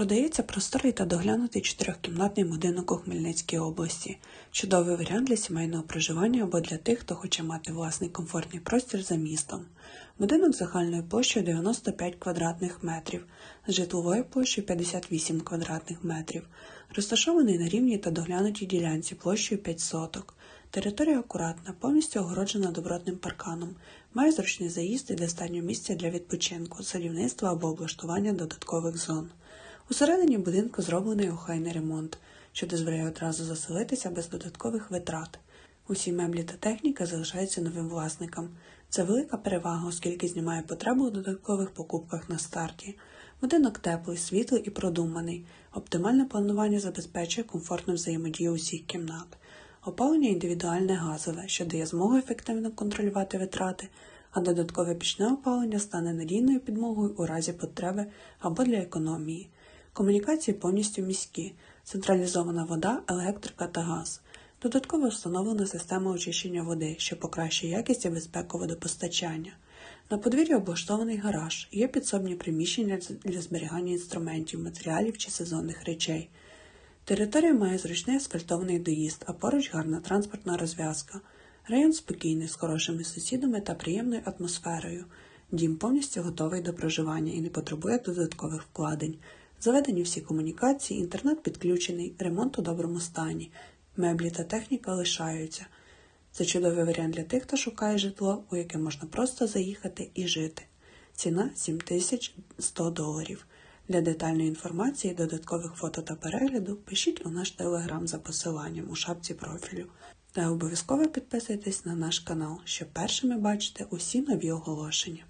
Продається просторий та доглянутий чотирьохкімнатний будинок у Хмельницькій області. Чудовий варіант для сімейного проживання або для тих, хто хоче мати власний комфортний простір за містом. Будинок загальною площею 95 квадратних метрів, з житловою площею 58 квадратних метрів, розташований на рівній та доглянутій ділянці площею 5 соток. Територія акуратна, повністю огороджена добротним парканом, має зручний заїзд і достатньо місця для відпочинку, садівництва або облаштування додаткових зон. Усередині будинку зроблений охайний ремонт, що дозволяє одразу заселитися без додаткових витрат. Усі меблі та техніка залишаються новим власникам. Це велика перевага, оскільки знімає потребу у додаткових покупках на старті. Будинок теплий, світлий і продуманий. Оптимальне планування забезпечує комфортну взаємодію усіх кімнат. Опалення індивідуальне газове, що дає змогу ефективно контролювати витрати, а додаткове пічне опалення стане надійною підмогою у разі потреби або для економії. Комунікації повністю міські, централізована вода, електрика та газ. Додатково встановлена система очищення води, що покращує якість і безпеку водопостачання. На подвір'ї облаштований гараж, є підсобні приміщення для зберігання інструментів, матеріалів чи сезонних речей. Територія має зручний асфальтований доїзд, а поруч гарна транспортна розв'язка. Район спокійний, з хорошими сусідами та приємною атмосферою. Дім повністю готовий до проживання і не потребує додаткових вкладень. Заведені всі комунікації, інтернет підключений, ремонт у доброму стані, меблі та техніка лишаються. Це чудовий варіант для тих, хто шукає житло, у яке можна просто заїхати і жити. Ціна 7100 доларів. Для детальної інформації, додаткових фото та перегляду пишіть у наш телеграм за посиланням у шапці профілю. Та обов'язково підписуйтесь на наш канал, щоб першими бачити усі нові оголошення.